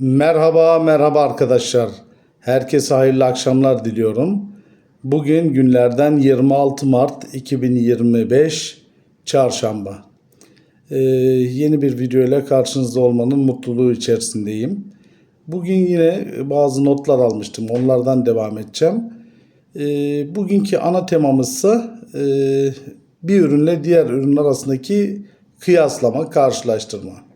Merhaba, merhaba arkadaşlar. Herkese hayırlı akşamlar diliyorum. Bugün günlerden 26 Mart 2025 Çarşamba. Ee, yeni bir video ile karşınızda olmanın mutluluğu içerisindeyim. Bugün yine bazı notlar almıştım. Onlardan devam edeceğim. Ee, bugünkü ana temamızsa e, bir ürünle diğer ürün arasındaki kıyaslama, karşılaştırma.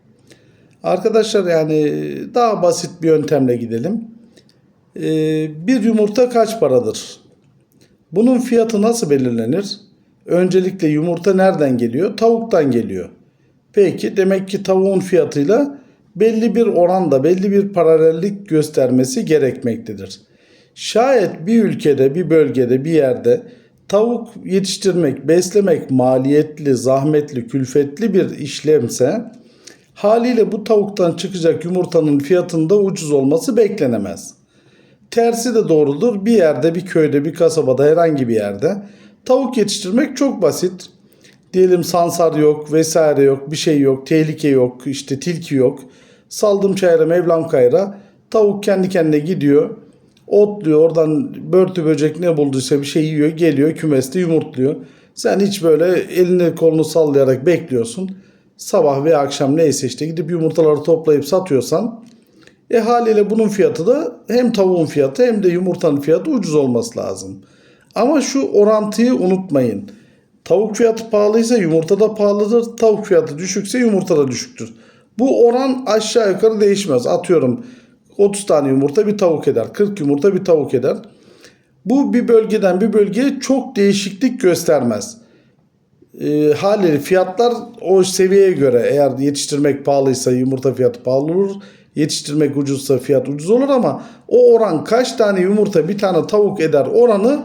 Arkadaşlar yani daha basit bir yöntemle gidelim. Ee, bir yumurta kaç paradır? Bunun fiyatı nasıl belirlenir? Öncelikle yumurta nereden geliyor? Tavuktan geliyor. Peki demek ki tavuğun fiyatıyla belli bir oranda, belli bir paralellik göstermesi gerekmektedir. Şayet bir ülkede, bir bölgede, bir yerde tavuk yetiştirmek, beslemek maliyetli, zahmetli, külfetli bir işlemse Haliyle bu tavuktan çıkacak yumurtanın fiyatında ucuz olması beklenemez. Tersi de doğrudur. Bir yerde, bir köyde, bir kasabada, herhangi bir yerde tavuk yetiştirmek çok basit. Diyelim sansar yok, vesaire yok, bir şey yok, tehlike yok, işte tilki yok. Saldım çayıra, Mevlam kayra. Tavuk kendi kendine gidiyor. Otluyor, oradan börtü böcek ne bulduysa bir şey yiyor, geliyor kümeste yumurtluyor. Sen hiç böyle elini kolunu sallayarak bekliyorsun sabah veya akşam neyse işte gidip yumurtaları toplayıp satıyorsan e haliyle bunun fiyatı da hem tavuğun fiyatı hem de yumurtanın fiyatı ucuz olması lazım. Ama şu orantıyı unutmayın. Tavuk fiyatı pahalıysa yumurta da pahalıdır. Tavuk fiyatı düşükse yumurta da düşüktür. Bu oran aşağı yukarı değişmez. Atıyorum 30 tane yumurta bir tavuk eder. 40 yumurta bir tavuk eder. Bu bir bölgeden bir bölgeye çok değişiklik göstermez e, haliyle fiyatlar o seviyeye göre eğer yetiştirmek pahalıysa yumurta fiyatı pahalı olur. Yetiştirmek ucuzsa fiyat ucuz olur ama o oran kaç tane yumurta bir tane tavuk eder oranı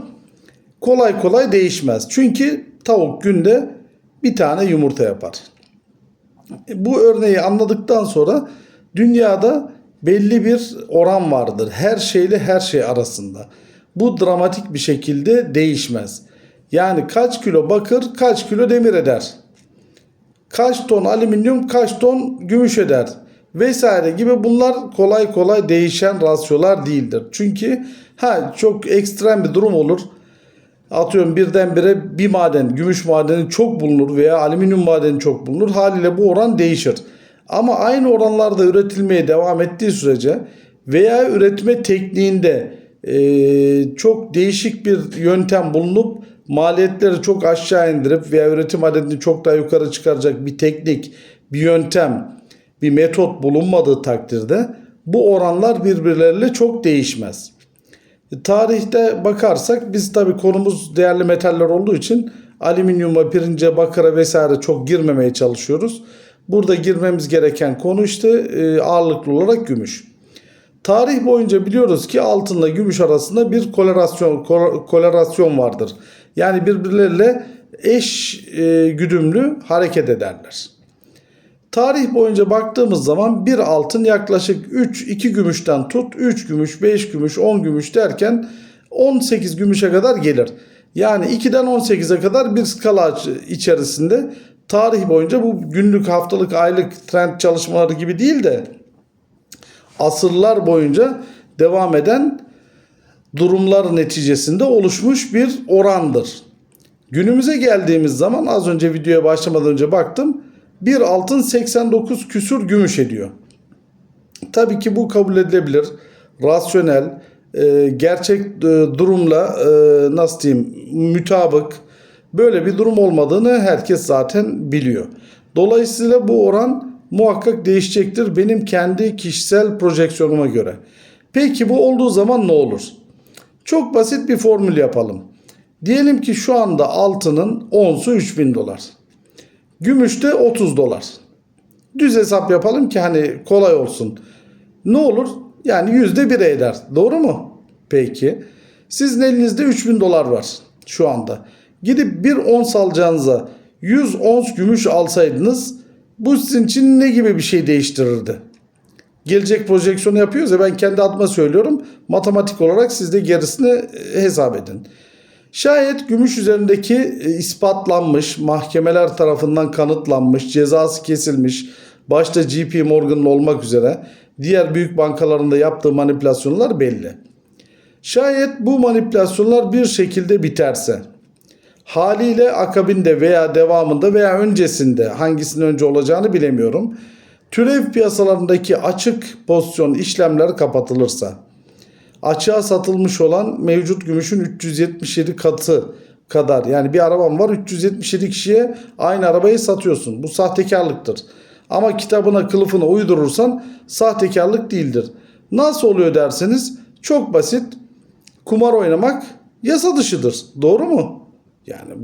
kolay kolay değişmez. Çünkü tavuk günde bir tane yumurta yapar. Bu örneği anladıktan sonra dünyada belli bir oran vardır. Her şeyle her şey arasında. Bu dramatik bir şekilde değişmez. Yani kaç kilo bakır kaç kilo demir eder. Kaç ton alüminyum kaç ton gümüş eder. Vesaire gibi bunlar kolay kolay değişen rasyolar değildir. Çünkü ha çok ekstrem bir durum olur. Atıyorum birdenbire bir maden, gümüş madeni çok bulunur veya alüminyum madeni çok bulunur. Haliyle bu oran değişir. Ama aynı oranlarda üretilmeye devam ettiği sürece veya üretme tekniğinde e, çok değişik bir yöntem bulunup maliyetleri çok aşağı indirip veya üretim adedini çok daha yukarı çıkaracak bir teknik, bir yöntem, bir metot bulunmadığı takdirde bu oranlar birbirleriyle çok değişmez. E, tarihte bakarsak biz tabi konumuz değerli metaller olduğu için alüminyuma, pirince, bakıra vesaire çok girmemeye çalışıyoruz. Burada girmemiz gereken konu işte e, ağırlıklı olarak gümüş. Tarih boyunca biliyoruz ki altınla gümüş arasında bir kolerasyon kolerasyon vardır. Yani birbirleriyle eş e, güdümlü hareket ederler. Tarih boyunca baktığımız zaman bir altın yaklaşık 3 2 gümüşten tut 3 gümüş, 5 gümüş, 10 gümüş derken 18 gümüşe kadar gelir. Yani 2'den 18'e kadar bir skala içerisinde tarih boyunca bu günlük, haftalık, aylık trend çalışmaları gibi değil de asırlar boyunca devam eden durumlar neticesinde oluşmuş bir orandır. Günümüze geldiğimiz zaman az önce videoya başlamadan önce baktım. Bir altın 89 küsur gümüş ediyor. Tabii ki bu kabul edilebilir. Rasyonel, e, gerçek e, durumla e, nasıl diyeyim mütabık böyle bir durum olmadığını herkes zaten biliyor. Dolayısıyla bu oran muhakkak değişecektir benim kendi kişisel projeksiyonuma göre. Peki bu olduğu zaman ne olur? Çok basit bir formül yapalım. Diyelim ki şu anda altının onsu 3000 dolar. Gümüşte 30 dolar. Düz hesap yapalım ki hani kolay olsun. Ne olur? Yani yüzde bire eder. Doğru mu? Peki. Sizin elinizde 3000 dolar var şu anda. Gidip bir ons alacağınıza 100 ons gümüş alsaydınız bu sizin için ne gibi bir şey değiştirirdi? Gelecek projeksiyonu yapıyoruz ya ben kendi adıma söylüyorum. Matematik olarak siz de gerisini e, hesap edin. Şayet gümüş üzerindeki e, ispatlanmış, mahkemeler tarafından kanıtlanmış, cezası kesilmiş, başta JP Morgan olmak üzere diğer büyük bankalarında yaptığı manipülasyonlar belli. Şayet bu manipülasyonlar bir şekilde biterse haliyle akabinde veya devamında veya öncesinde hangisinin önce olacağını bilemiyorum. Türev piyasalarındaki açık pozisyon işlemler kapatılırsa açığa satılmış olan mevcut gümüşün 377 katı kadar yani bir araban var 377 kişiye aynı arabayı satıyorsun. Bu sahtekarlıktır. Ama kitabına kılıfına uydurursan sahtekarlık değildir. Nasıl oluyor derseniz çok basit. Kumar oynamak yasa dışıdır. Doğru mu? Yani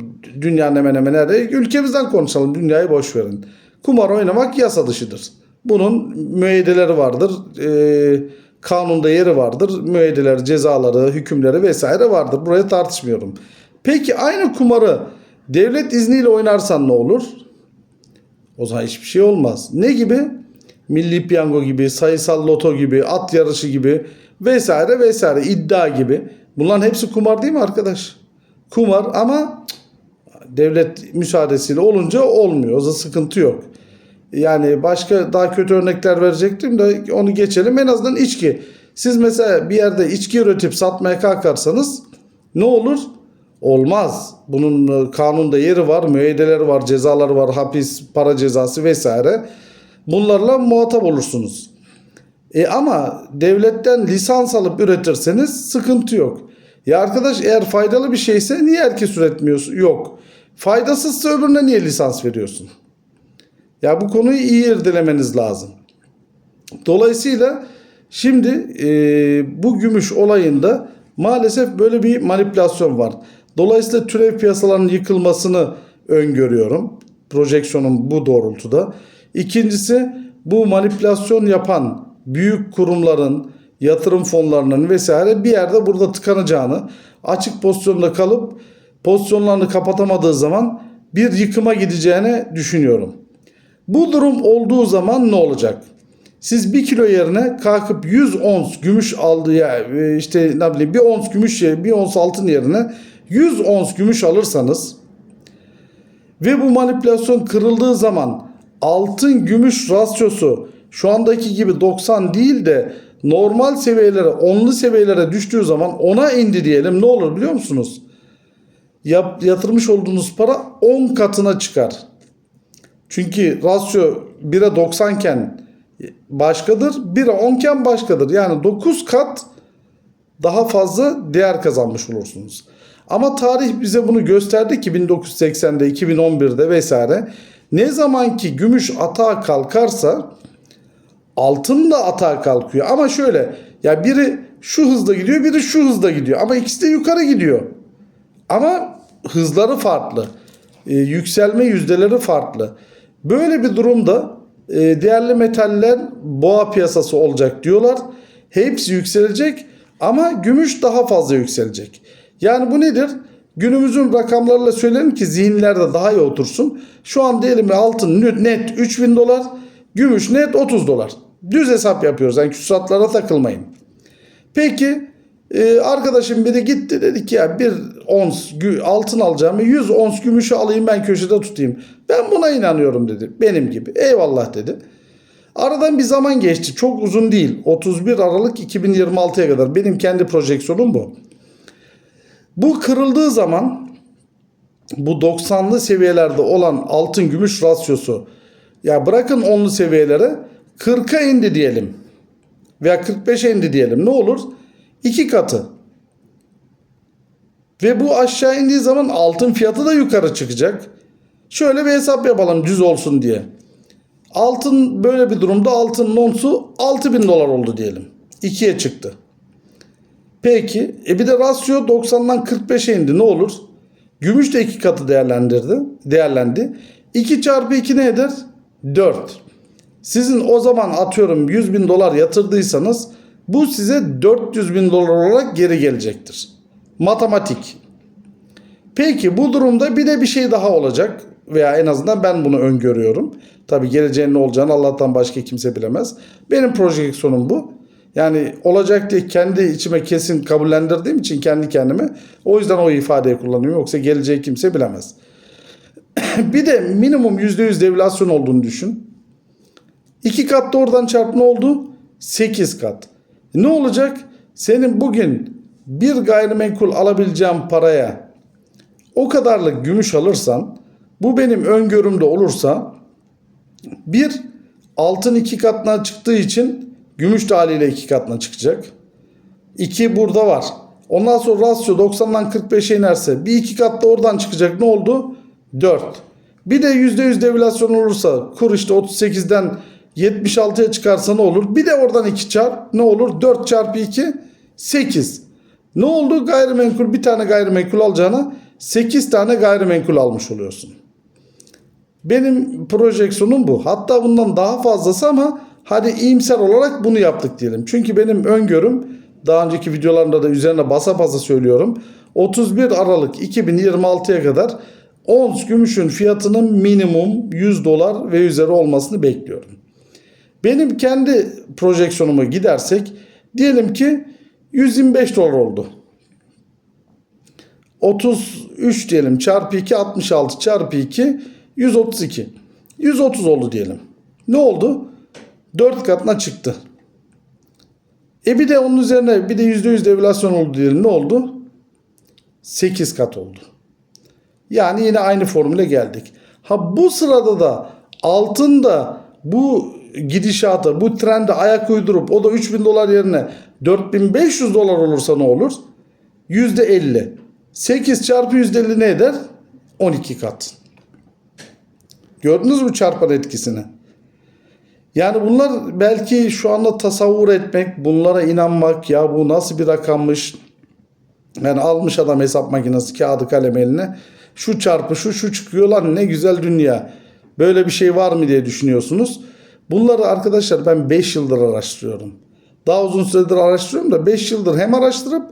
dünyanın hemen hemen her ülkemizden konuşalım. Dünyayı boş verin. Kumar oynamak yasa dışıdır. Bunun müeyyideleri vardır. Ee, kanunda yeri vardır. Müeyyideler, cezaları, hükümleri vesaire vardır. Buraya tartışmıyorum. Peki aynı kumarı devlet izniyle oynarsan ne olur? O zaman hiçbir şey olmaz. Ne gibi? Milli piyango gibi, sayısal loto gibi, at yarışı gibi vesaire vesaire iddia gibi. Bunların hepsi kumar değil mi arkadaş? Kumar ama devlet müsaadesiyle olunca olmuyor. O zaman sıkıntı yok. Yani başka daha kötü örnekler verecektim de onu geçelim. En azından içki. Siz mesela bir yerde içki üretip satmaya kalkarsanız ne olur? Olmaz. Bunun e, kanunda yeri var, müeyyideleri var, cezaları var, hapis, para cezası vesaire. Bunlarla muhatap olursunuz. E ama devletten lisans alıp üretirseniz sıkıntı yok. Ya arkadaş eğer faydalı bir şeyse niye herkes üretmiyorsun? Yok. Faydasızsa öbürüne niye lisans veriyorsun? Ya bu konuyu iyi irdelemeniz lazım. Dolayısıyla şimdi e, bu gümüş olayında maalesef böyle bir manipülasyon var. Dolayısıyla türev piyasalarının yıkılmasını öngörüyorum. Projeksiyonum bu doğrultuda. İkincisi bu manipülasyon yapan büyük kurumların, yatırım fonlarının vesaire bir yerde burada tıkanacağını, açık pozisyonda kalıp pozisyonlarını kapatamadığı zaman bir yıkıma gideceğini düşünüyorum. Bu durum olduğu zaman ne olacak? Siz bir kilo yerine kalkıp 100 ons gümüş aldığı ya e, işte ne bileyim bir ons gümüş yerine bir ons altın yerine 100 ons gümüş alırsanız ve bu manipülasyon kırıldığı zaman altın gümüş rasyosu şu andaki gibi 90 değil de normal seviyelere, onlu seviyelere düştüğü zaman ona indi diyelim ne olur biliyor musunuz? Yap, yatırmış olduğunuz para 10 katına çıkar. Çünkü rasyo 1'e 90 iken başkadır, 1'e 10 iken başkadır. Yani 9 kat daha fazla değer kazanmış olursunuz. Ama tarih bize bunu gösterdi ki 1980'de, 2011'de vesaire. Ne zaman ki gümüş atağa kalkarsa altın da atağa kalkıyor. Ama şöyle ya biri şu hızda gidiyor, biri şu hızda gidiyor. Ama ikisi de yukarı gidiyor. Ama hızları farklı. Ee, yükselme yüzdeleri farklı. Böyle bir durumda e, değerli metaller boğa piyasası olacak diyorlar. Hepsi yükselecek ama gümüş daha fazla yükselecek. Yani bu nedir? Günümüzün rakamlarıyla söyleyelim ki zihinlerde daha iyi otursun. Şu an diyelim altın net 3000 dolar, gümüş net 30 dolar. Düz hesap yapıyoruz. Yani küsuratlara takılmayın. Peki e, arkadaşım biri gitti dedi ki ya bir ons altın alacağım 100 ons gümüşü alayım ben köşede tutayım. Ben buna inanıyorum dedi. Benim gibi. Eyvallah dedi. Aradan bir zaman geçti. Çok uzun değil. 31 Aralık 2026'ya kadar. Benim kendi projeksiyonum bu. Bu kırıldığı zaman bu 90'lı seviyelerde olan altın gümüş rasyosu ya bırakın 10'lu seviyelere 40'a indi diyelim. Veya 45'e indi diyelim. Ne olur? İki katı. Ve bu aşağı indiği zaman altın fiyatı da yukarı çıkacak. Şöyle bir hesap yapalım düz olsun diye. Altın böyle bir durumda altın onsu 6000 dolar oldu diyelim. 2'ye çıktı. Peki e bir de rasyo 90'dan 45'e indi ne olur? Gümüş de iki katı değerlendirdi. Değerlendi. 2 çarpı 2 ne eder? 4. Sizin o zaman atıyorum 100 bin dolar yatırdıysanız bu size 400 bin dolar olarak geri gelecektir. Matematik. Peki bu durumda bir de bir şey daha olacak veya en azından ben bunu öngörüyorum. Tabi geleceğin ne olacağını Allah'tan başka kimse bilemez. Benim projeksiyonum bu. Yani olacak diye kendi içime kesin kabullendirdiğim için kendi kendime o yüzden o ifadeyi kullanıyorum. Yoksa geleceği kimse bilemez. bir de minimum %100 devülasyon olduğunu düşün. İki kat da oradan çarp ne oldu? 8 kat. Ne olacak? Senin bugün bir gayrimenkul alabileceğin paraya o kadarlık gümüş alırsan bu benim öngörümde olursa bir altın iki katına çıktığı için gümüş de haliyle iki katına çıkacak. 2 burada var. Ondan sonra rasyo 90'dan 45'e inerse bir iki kat da oradan çıkacak. Ne oldu? 4. Bir de %100 devalüasyon olursa kur işte 38'den 76'ya çıkarsa ne olur? Bir de oradan 2 çarp ne olur? 4 çarpı 2 8. Ne oldu? Gayrimenkul bir tane gayrimenkul alacağına 8 tane gayrimenkul almış oluyorsun. Benim projeksiyonum bu. Hatta bundan daha fazlası ama hadi iyimser olarak bunu yaptık diyelim. Çünkü benim öngörüm daha önceki videolarımda da üzerine basa basa söylüyorum. 31 Aralık 2026'ya kadar ons gümüşün fiyatının minimum 100 dolar ve üzeri olmasını bekliyorum. Benim kendi projeksiyonuma gidersek diyelim ki 125 dolar oldu. 33 diyelim çarpı 2 66 çarpı 2 132. 130 oldu diyelim. Ne oldu? 4 katına çıktı. E bir de onun üzerine bir de %100 devalüasyon oldu diyelim. Ne oldu? 8 kat oldu. Yani yine aynı formüle geldik. Ha bu sırada da altın da bu gidişata, bu trende ayak uydurup o da 3000 dolar yerine 4500 dolar olursa ne olur? %50. 8 çarpı %50 ne eder? 12 kat. Gördünüz mü çarpan etkisini? Yani bunlar belki şu anda tasavvur etmek, bunlara inanmak ya bu nasıl bir rakammış. Yani almış adam hesap makinesi kağıdı kalem eline. Şu çarpı şu şu çıkıyor lan ne güzel dünya. Böyle bir şey var mı diye düşünüyorsunuz. Bunları arkadaşlar ben 5 yıldır araştırıyorum. Daha uzun süredir araştırıyorum da 5 yıldır hem araştırıp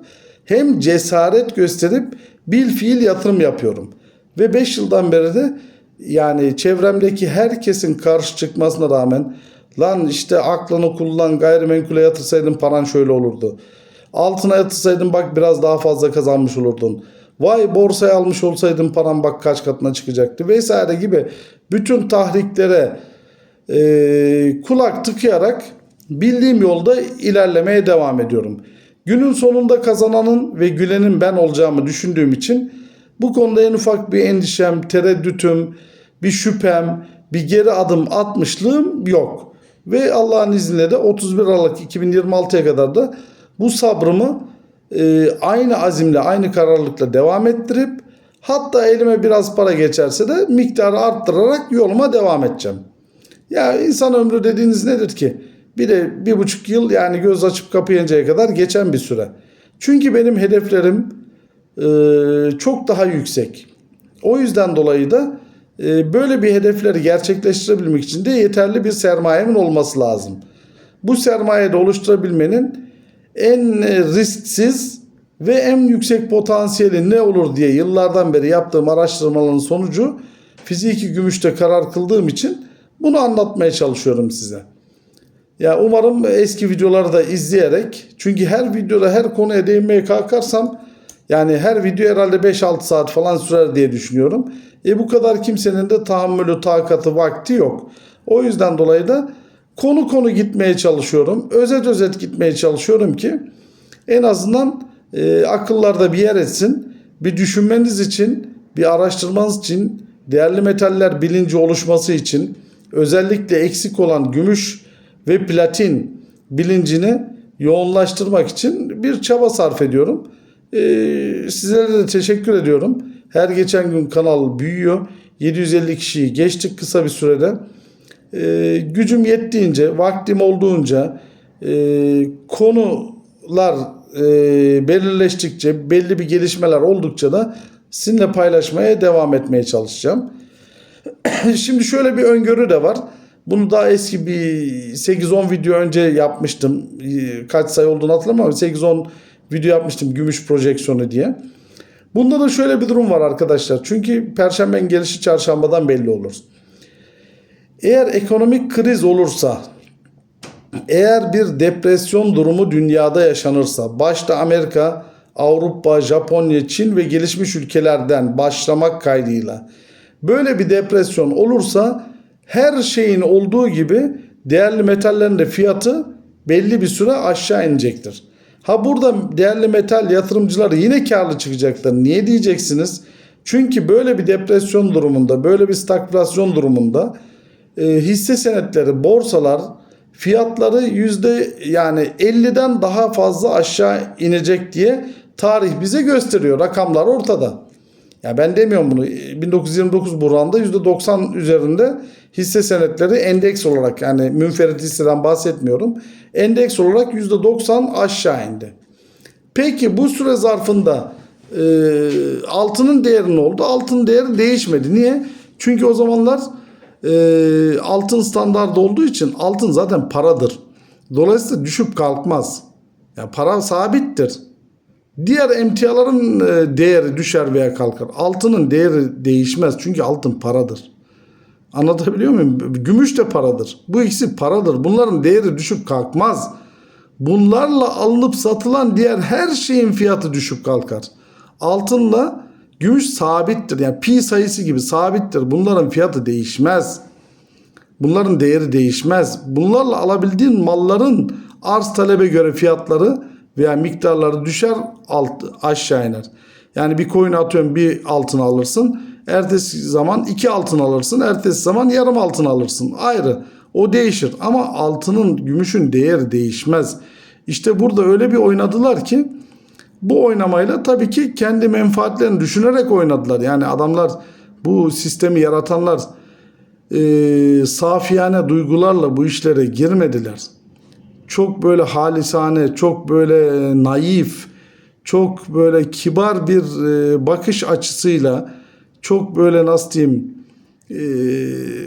hem cesaret gösterip bil fiil yatırım yapıyorum. Ve 5 yıldan beri de yani çevremdeki herkesin karşı çıkmasına rağmen lan işte aklını kullan gayrimenkule yatırsaydın paran şöyle olurdu. Altına yatırsaydın bak biraz daha fazla kazanmış olurdun. Vay borsaya almış olsaydın paran bak kaç katına çıkacaktı vesaire gibi bütün tahriklere e, kulak tıkayarak bildiğim yolda ilerlemeye devam ediyorum. Günün sonunda kazananın ve gülenin ben olacağımı düşündüğüm için bu konuda en ufak bir endişem, tereddütüm, bir şüphem, bir geri adım atmışlığım yok. Ve Allah'ın izniyle de 31 Aralık 2026'ya kadar da bu sabrımı e, aynı azimle, aynı kararlılıkla devam ettirip hatta elime biraz para geçerse de miktarı arttırarak yoluma devam edeceğim. Ya insan ömrü dediğiniz nedir ki? Bir de bir buçuk yıl yani göz açıp kapayıncaya kadar geçen bir süre. Çünkü benim hedeflerim e, çok daha yüksek. O yüzden dolayı da e, böyle bir hedefleri gerçekleştirebilmek için de yeterli bir sermayemin olması lazım. Bu sermayeyi de oluşturabilmenin en risksiz ve en yüksek potansiyeli ne olur diye yıllardan beri yaptığım araştırmaların sonucu fiziki gümüşte karar kıldığım için bunu anlatmaya çalışıyorum size. Ya umarım eski videoları da izleyerek çünkü her videoda her konuya değinmeye kalkarsam yani her video herhalde 5-6 saat falan sürer diye düşünüyorum. E bu kadar kimsenin de tahammülü, takatı, vakti yok. O yüzden dolayı da konu konu gitmeye çalışıyorum. Özet özet gitmeye çalışıyorum ki en azından e, akıllarda bir yer etsin. Bir düşünmeniz için, bir araştırmanız için, değerli metaller bilinci oluşması için özellikle eksik olan gümüş ve platin bilincini yoğunlaştırmak için bir çaba sarf ediyorum. Ee, sizlere de teşekkür ediyorum. Her geçen gün kanal büyüyor. 750 kişiyi geçtik kısa bir sürede. Ee, gücüm yettiğince, vaktim olduğunca, e, konular e, belirleştikçe, belli bir gelişmeler oldukça da sizinle paylaşmaya devam etmeye çalışacağım. Şimdi şöyle bir öngörü de var. Bunu daha eski bir 8-10 video önce yapmıştım. Kaç sayı olduğunu hatırlamıyorum ama 8-10 video yapmıştım gümüş projeksiyonu diye. Bunda da şöyle bir durum var arkadaşlar. Çünkü perşembenin gelişi çarşambadan belli olur. Eğer ekonomik kriz olursa, eğer bir depresyon durumu dünyada yaşanırsa, başta Amerika, Avrupa, Japonya, Çin ve gelişmiş ülkelerden başlamak kaydıyla böyle bir depresyon olursa her şeyin olduğu gibi değerli metallerin de fiyatı belli bir süre aşağı inecektir. Ha burada değerli metal yatırımcıları yine karlı çıkacaktır. Niye diyeceksiniz? Çünkü böyle bir depresyon durumunda, böyle bir stagflasyon durumunda e, hisse senetleri, borsalar fiyatları yüzde yani 50'den daha fazla aşağı inecek diye tarih bize gösteriyor. Rakamlar ortada. Ya ben demiyorum bunu. 1929 buranında %90 üzerinde hisse senetleri endeks olarak yani münferit hisseden bahsetmiyorum. Endeks olarak %90 aşağı indi. Peki bu süre zarfında e, altının değeri ne oldu? Altın değeri değişmedi. Niye? Çünkü o zamanlar e, altın standart olduğu için altın zaten paradır. Dolayısıyla düşüp kalkmaz. Ya para sabittir. Diğer emtiaların e, değeri düşer veya kalkar. Altının değeri değişmez çünkü altın paradır. Anlatabiliyor muyum? Gümüş de paradır. Bu ikisi paradır. Bunların değeri düşüp kalkmaz. Bunlarla alınıp satılan diğer her şeyin fiyatı düşüp kalkar. Altınla gümüş sabittir. Yani pi sayısı gibi sabittir. Bunların fiyatı değişmez. Bunların değeri değişmez. Bunlarla alabildiğin malların arz talebe göre fiyatları veya miktarları düşer alt, aşağı iner. Yani bir coin atıyorum bir altın alırsın. Ertesi zaman iki altın alırsın. Ertesi zaman yarım altın alırsın. Ayrı. O değişir. Ama altının, gümüşün değeri değişmez. İşte burada öyle bir oynadılar ki bu oynamayla tabii ki kendi menfaatlerini düşünerek oynadılar. Yani adamlar bu sistemi yaratanlar e, safiyane duygularla bu işlere girmediler. Çok böyle halisane, çok böyle naif, çok böyle kibar bir e, bakış açısıyla, çok böyle nasıl diyeyim e,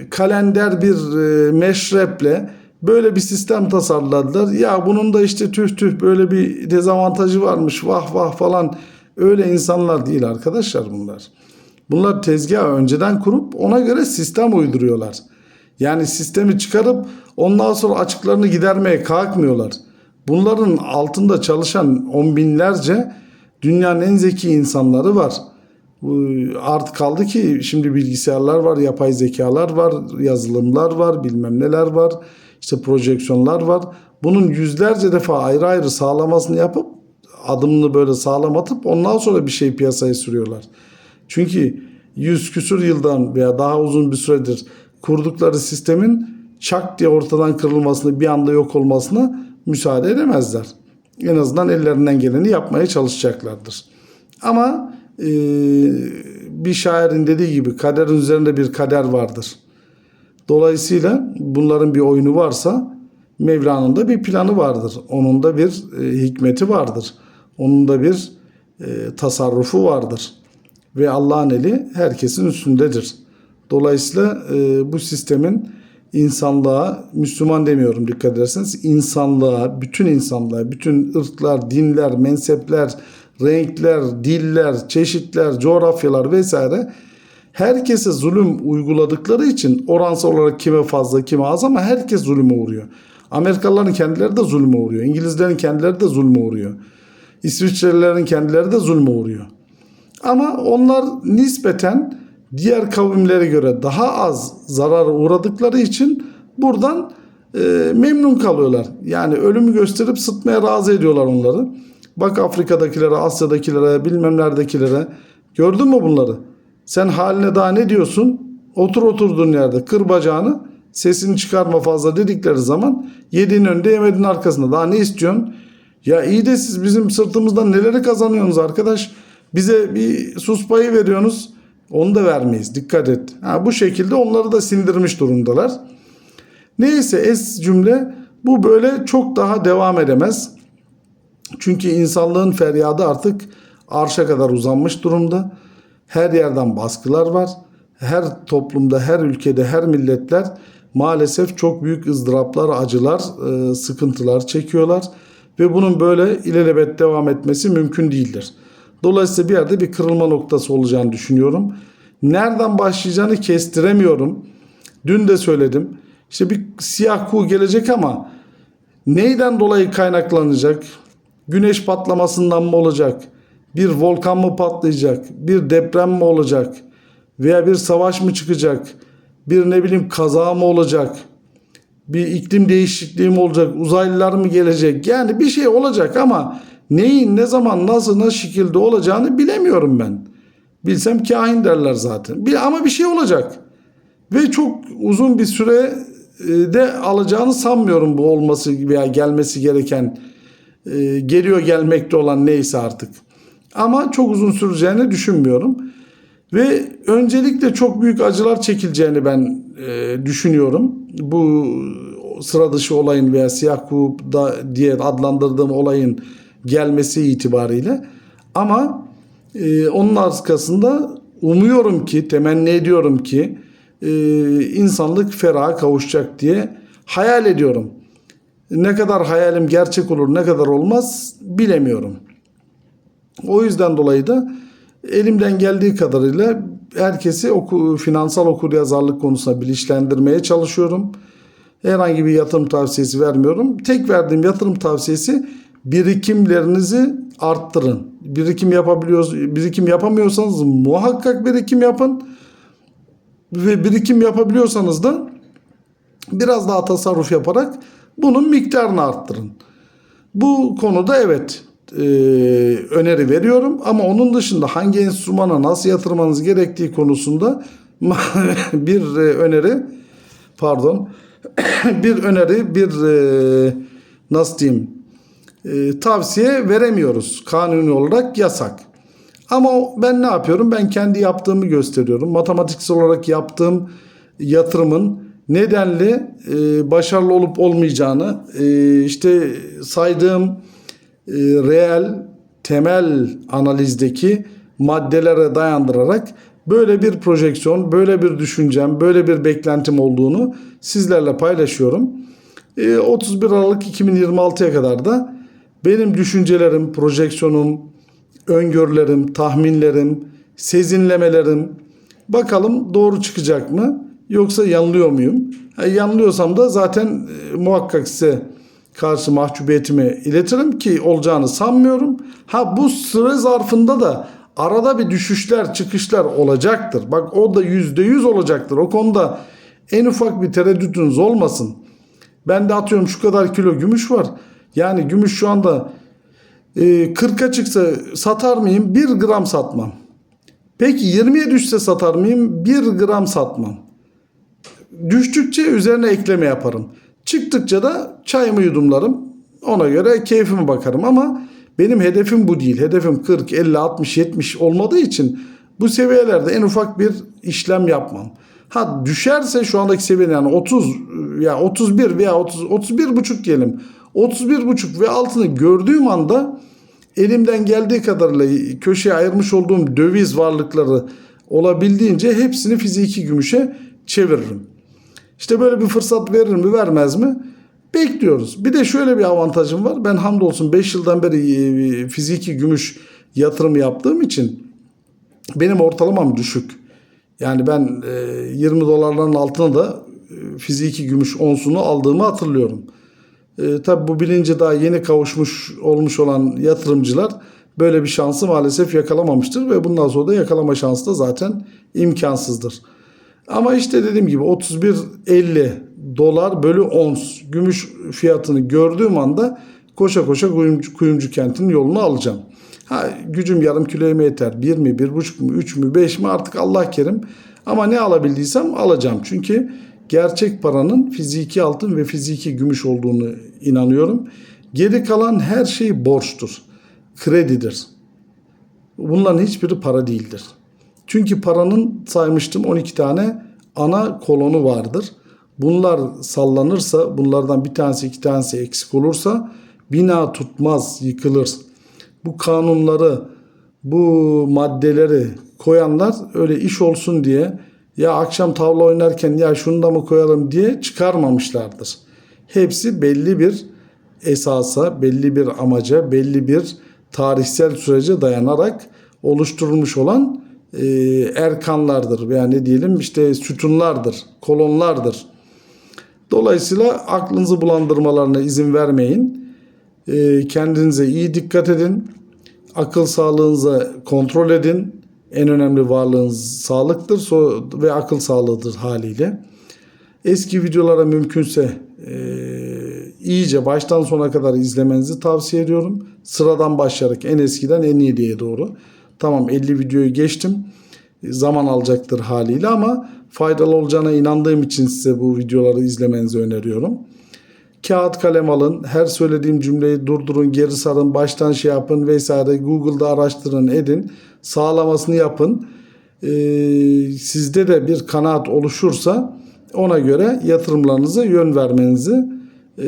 kalender bir e, meşreple böyle bir sistem tasarladılar. Ya bunun da işte tüh tüh böyle bir dezavantajı varmış vah vah falan öyle insanlar değil arkadaşlar bunlar. Bunlar tezgahı önceden kurup ona göre sistem uyduruyorlar. Yani sistemi çıkarıp ondan sonra açıklarını gidermeye kalkmıyorlar. Bunların altında çalışan on binlerce dünyanın en zeki insanları var. Artık kaldı ki şimdi bilgisayarlar var, yapay zekalar var, yazılımlar var, bilmem neler var, işte projeksiyonlar var. Bunun yüzlerce defa ayrı ayrı sağlamasını yapıp adımını böyle sağlam atıp ondan sonra bir şey piyasaya sürüyorlar. Çünkü yüz küsur yıldan veya daha uzun bir süredir kurdukları sistemin çak diye ortadan kırılmasını bir anda yok olmasına müsaade edemezler. En azından ellerinden geleni yapmaya çalışacaklardır. Ama e, bir şairin dediği gibi kaderin üzerinde bir kader vardır. Dolayısıyla bunların bir oyunu varsa Mevla'nın da bir planı vardır. Onun da bir e, hikmeti vardır. Onun da bir e, tasarrufu vardır. Ve Allah'ın eli herkesin üstündedir. Dolayısıyla e, bu sistemin insanlığa, Müslüman demiyorum dikkat ederseniz, insanlığa, bütün insanlığa, bütün ırklar, dinler, mensepler, renkler, diller, çeşitler, coğrafyalar vesaire herkese zulüm uyguladıkları için oransal olarak kime fazla kime az ama herkes zulüme uğruyor. Amerikalıların kendileri de zulme uğruyor. İngilizlerin kendileri de zulme uğruyor. İsviçrelilerin kendileri de zulme uğruyor. Ama onlar nispeten diğer kavimlere göre daha az zarar uğradıkları için buradan e, memnun kalıyorlar. Yani ölümü gösterip sıtmaya razı ediyorlar onları. Bak Afrika'dakilere, Asya'dakilere, bilmem neredekilere. Gördün mü bunları? Sen haline daha ne diyorsun? Otur oturduğun yerde kır bacağını sesini çıkarma fazla dedikleri zaman yediğin önünde yemediğin arkasında. Daha ne istiyorsun? Ya iyi de siz bizim sırtımızdan neleri kazanıyorsunuz arkadaş? Bize bir sus payı veriyorsunuz. Onu da vermeyiz. Dikkat et. Ha, bu şekilde onları da sindirmiş durumdalar. Neyse es cümle bu böyle çok daha devam edemez. Çünkü insanlığın feryadı artık arşa kadar uzanmış durumda. Her yerden baskılar var. Her toplumda, her ülkede, her milletler maalesef çok büyük ızdıraplar, acılar, e, sıkıntılar çekiyorlar. Ve bunun böyle ilelebet devam etmesi mümkün değildir. Dolayısıyla bir yerde bir kırılma noktası olacağını düşünüyorum. Nereden başlayacağını kestiremiyorum. Dün de söyledim. İşte bir siyah kuğu gelecek ama neyden dolayı kaynaklanacak? Güneş patlamasından mı olacak? Bir volkan mı patlayacak? Bir deprem mi olacak? Veya bir savaş mı çıkacak? Bir ne bileyim kaza mı olacak? bir iklim değişikliği mi olacak, uzaylılar mı gelecek? Yani bir şey olacak ama neyin, ne zaman, nasıl, ne şekilde olacağını bilemiyorum ben. Bilsem kahin derler zaten. Ama bir şey olacak. Ve çok uzun bir süre e, de alacağını sanmıyorum bu olması veya gelmesi gereken e, geliyor gelmekte olan neyse artık. Ama çok uzun süreceğini düşünmüyorum. Ve öncelikle çok büyük acılar çekileceğini ben e, düşünüyorum. Bu sıra dışı olayın veya siyah kuğuda diye adlandırdığım olayın gelmesi itibariyle. Ama e, onun arkasında umuyorum ki, temenni ediyorum ki e, insanlık feraha kavuşacak diye hayal ediyorum. Ne kadar hayalim gerçek olur, ne kadar olmaz bilemiyorum. O yüzden dolayı da elimden geldiği kadarıyla herkesi oku, finansal okuryazarlık konusunda bilinçlendirmeye çalışıyorum. Herhangi bir yatırım tavsiyesi vermiyorum. Tek verdiğim yatırım tavsiyesi birikimlerinizi arttırın. Birikim yapabiliyoruz, birikim yapamıyorsanız muhakkak birikim yapın. Ve birikim yapabiliyorsanız da biraz daha tasarruf yaparak bunun miktarını arttırın. Bu konuda evet e, öneri veriyorum ama onun dışında hangi enstrümana nasıl yatırmanız gerektiği konusunda bir e, öneri pardon bir öneri bir e, nasıl diyeyim e, tavsiye veremiyoruz. Kanuni olarak yasak. Ama ben ne yapıyorum? Ben kendi yaptığımı gösteriyorum. Matematiksel olarak yaptığım yatırımın nedenli e, başarılı olup olmayacağını e, işte saydığım e, reel temel analizdeki maddelere dayandırarak böyle bir projeksiyon, böyle bir düşüncem, böyle bir beklentim olduğunu sizlerle paylaşıyorum. E, 31 Aralık 2026'ya kadar da benim düşüncelerim, projeksiyonum, öngörülerim, tahminlerim, sezinlemelerim bakalım doğru çıkacak mı yoksa yanılıyor muyum? Ha, yanılıyorsam da zaten e, muhakkak size karşı mahcubiyetimi iletirim ki olacağını sanmıyorum. Ha bu süre zarfında da arada bir düşüşler çıkışlar olacaktır. Bak o da yüzde yüz olacaktır. O konuda en ufak bir tereddütünüz olmasın. Ben de atıyorum şu kadar kilo gümüş var. Yani gümüş şu anda e, 40'a çıksa satar mıyım? 1 gram satmam. Peki 20'ye düşse satar mıyım? 1 gram satmam. Düştükçe üzerine ekleme yaparım. Çıktıkça da çayımı yudumlarım. Ona göre keyfime bakarım ama benim hedefim bu değil. Hedefim 40, 50, 60, 70 olmadığı için bu seviyelerde en ufak bir işlem yapmam. Ha düşerse şu andaki seviye yani 30 ya 31 veya 30 31 buçuk diyelim. 31 buçuk ve altını gördüğüm anda elimden geldiği kadarıyla köşeye ayırmış olduğum döviz varlıkları olabildiğince hepsini fiziki gümüşe çeviririm. İşte böyle bir fırsat verir mi vermez mi? Bekliyoruz. Bir de şöyle bir avantajım var. Ben hamdolsun 5 yıldan beri e, fiziki gümüş yatırım yaptığım için benim ortalamam düşük. Yani ben 20 dolarların altına da e, fiziki gümüş onsunu aldığımı hatırlıyorum. E, tabi bu bilince daha yeni kavuşmuş olmuş olan yatırımcılar böyle bir şansı maalesef yakalamamıştır ve bundan sonra da yakalama şansı da zaten imkansızdır. Ama işte dediğim gibi 31.50 dolar bölü ons gümüş fiyatını gördüğüm anda koşa koşa kuyumcu, kuyumcu kentinin yolunu alacağım. Ha, gücüm yarım kiloya mı yeter? 1 mi, 1,5 mu, 3 mü, 5 mi artık Allah kerim. Ama ne alabildiysem alacağım. Çünkü gerçek paranın fiziki altın ve fiziki gümüş olduğunu inanıyorum. Geri kalan her şey borçtur. Kredidir. Bunların hiçbiri para değildir. Çünkü paranın saymıştım 12 tane ana kolonu vardır. Bunlar sallanırsa, bunlardan bir tanesi iki tanesi eksik olursa bina tutmaz, yıkılır. Bu kanunları, bu maddeleri koyanlar öyle iş olsun diye ya akşam tavla oynarken ya şunu da mı koyalım diye çıkarmamışlardır. Hepsi belli bir esasa, belli bir amaca, belli bir tarihsel sürece dayanarak oluşturulmuş olan e, erkanlardır veya ne diyelim işte sütunlardır, kolonlardır. Dolayısıyla aklınızı bulandırmalarına izin vermeyin. E, kendinize iyi dikkat edin. Akıl sağlığınıza kontrol edin. En önemli varlığınız sağlıktır ve akıl sağlığıdır haliyle. Eski videolara mümkünse e, iyice baştan sona kadar izlemenizi tavsiye ediyorum. Sıradan başlayarak en eskiden en iyi diye doğru. Tamam 50 videoyu geçtim. Zaman alacaktır haliyle ama faydalı olacağına inandığım için size bu videoları izlemenizi öneriyorum. Kağıt kalem alın. Her söylediğim cümleyi durdurun, geri sarın, baştan şey yapın vesaire. Google'da araştırın, edin. Sağlamasını yapın. Ee, sizde de bir kanaat oluşursa ona göre yatırımlarınıza yön vermenizi e,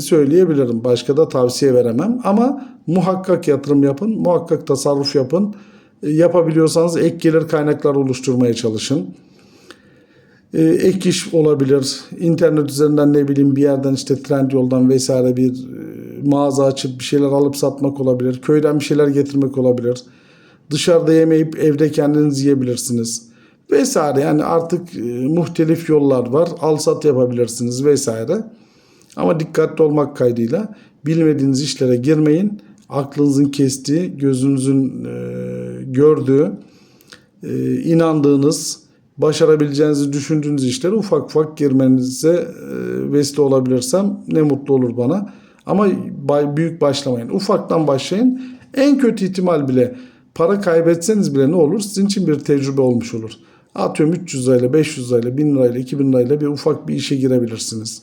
söyleyebilirim. Başka da tavsiye veremem. Ama muhakkak yatırım yapın, muhakkak tasarruf yapın. E, yapabiliyorsanız ek gelir kaynakları oluşturmaya çalışın. E, ek iş olabilir. İnternet üzerinden ne bileyim bir yerden işte trend yoldan vesaire bir e, mağaza açıp bir şeyler alıp satmak olabilir. Köyden bir şeyler getirmek olabilir. Dışarıda yemeyip evde kendiniz yiyebilirsiniz. Vesaire yani artık e, muhtelif yollar var. Al sat yapabilirsiniz vesaire. Ama dikkatli olmak kaydıyla bilmediğiniz işlere girmeyin. Aklınızın kestiği, gözünüzün e, gördüğü, e, inandığınız, başarabileceğinizi düşündüğünüz işlere ufak ufak girmenize e, vesile olabilirsem ne mutlu olur bana. Ama büyük başlamayın. Ufaktan başlayın. En kötü ihtimal bile para kaybetseniz bile ne olur? Sizin için bir tecrübe olmuş olur. Atıyorum 300 lirayla, 500 lirayla, 1000 lirayla, 2000 lirayla bir ufak bir işe girebilirsiniz.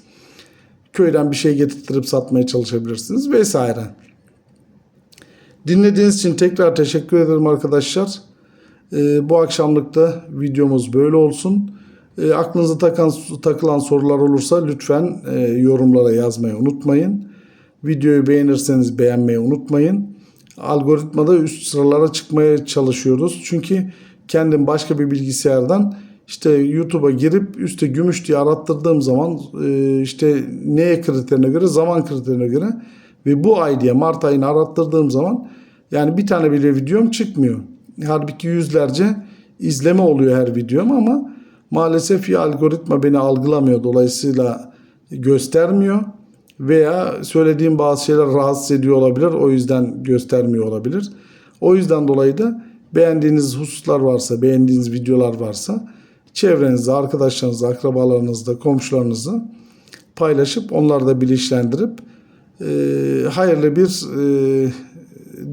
Köyden bir şey getirttirip satmaya çalışabilirsiniz vesaire. Dinlediğiniz için tekrar teşekkür ederim arkadaşlar. Ee, bu akşamlık da videomuz böyle olsun. Ee, aklınıza takan, takılan sorular olursa lütfen e, yorumlara yazmayı unutmayın. Videoyu beğenirseniz beğenmeyi unutmayın. Algoritmada üst sıralara çıkmaya çalışıyoruz. Çünkü kendim başka bir bilgisayardan işte YouTube'a girip üstte gümüş diye arattırdığım zaman e, işte neye kriterine göre zaman kriterine göre ve bu ay diye Mart ayını arattırdığım zaman yani bir tane bile videom çıkmıyor. Halbuki yüzlerce izleme oluyor her videom ama maalesef ya algoritma beni algılamıyor. Dolayısıyla göstermiyor veya söylediğim bazı şeyler rahatsız ediyor olabilir. O yüzden göstermiyor olabilir. O yüzden dolayı da beğendiğiniz hususlar varsa, beğendiğiniz videolar varsa çevrenizde, arkadaşlarınızla, akrabalarınızla, komşularınızla paylaşıp onları da bilinçlendirip e, hayırlı bir e,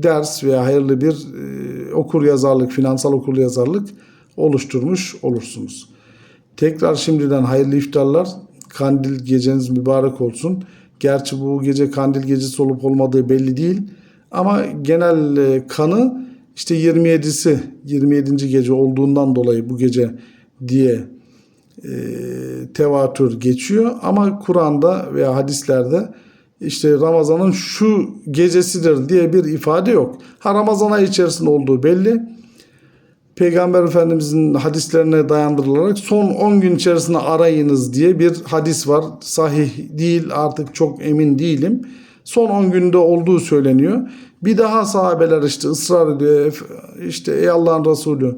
ders veya hayırlı bir e, okur yazarlık, finansal okur yazarlık oluşturmuş olursunuz. Tekrar şimdiden hayırlı iftarlar. Kandil geceniz mübarek olsun. Gerçi bu gece kandil gecesi olup olmadığı belli değil. Ama genel e, kanı işte 27'si 27. gece olduğundan dolayı bu gece diye e, tevatür geçiyor. Ama Kur'an'da veya hadislerde işte Ramazan'ın şu gecesidir diye bir ifade yok. Ha Ramazan ayı içerisinde olduğu belli. Peygamber Efendimizin hadislerine dayandırılarak son 10 gün içerisinde arayınız diye bir hadis var. Sahih değil artık çok emin değilim. Son 10 günde olduğu söyleniyor. Bir daha sahabeler işte ısrar ediyor. İşte ey Allah'ın Resulü,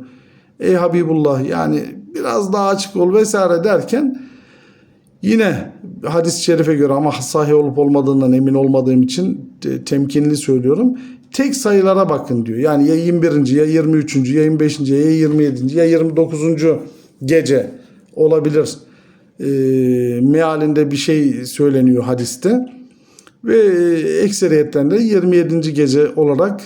ey Habibullah yani biraz daha açık ol vesaire derken yine hadis-i şerife göre ama sahih olup olmadığından emin olmadığım için temkinli söylüyorum. Tek sayılara bakın diyor. Yani ya 21. ya 23. ya 25. ya 27. ya 29. gece olabilir. E, mealinde bir şey söyleniyor hadiste. Ve ekseriyetten de 27. gece olarak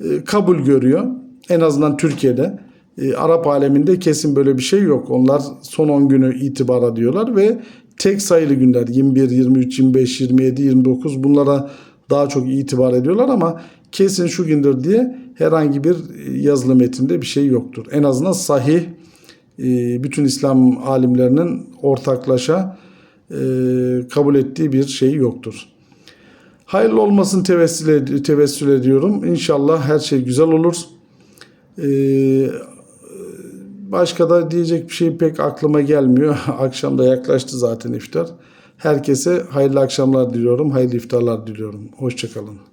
e, kabul görüyor. En azından Türkiye'de. E, Arap aleminde kesin böyle bir şey yok. Onlar son 10 günü itibara diyorlar ve tek sayılı günler 21, 23, 25, 27, 29 bunlara daha çok itibar ediyorlar ama kesin şu gündür diye herhangi bir yazılı metinde bir şey yoktur. En azından sahih e, bütün İslam alimlerinin ortaklaşa e, kabul ettiği bir şey yoktur. Hayırlı olmasını tevessül, tevessül ediyorum. İnşallah her şey güzel olur. Ee, başka da diyecek bir şey pek aklıma gelmiyor. Akşam da yaklaştı zaten iftar. Herkese hayırlı akşamlar diliyorum. Hayırlı iftarlar diliyorum. Hoşçakalın.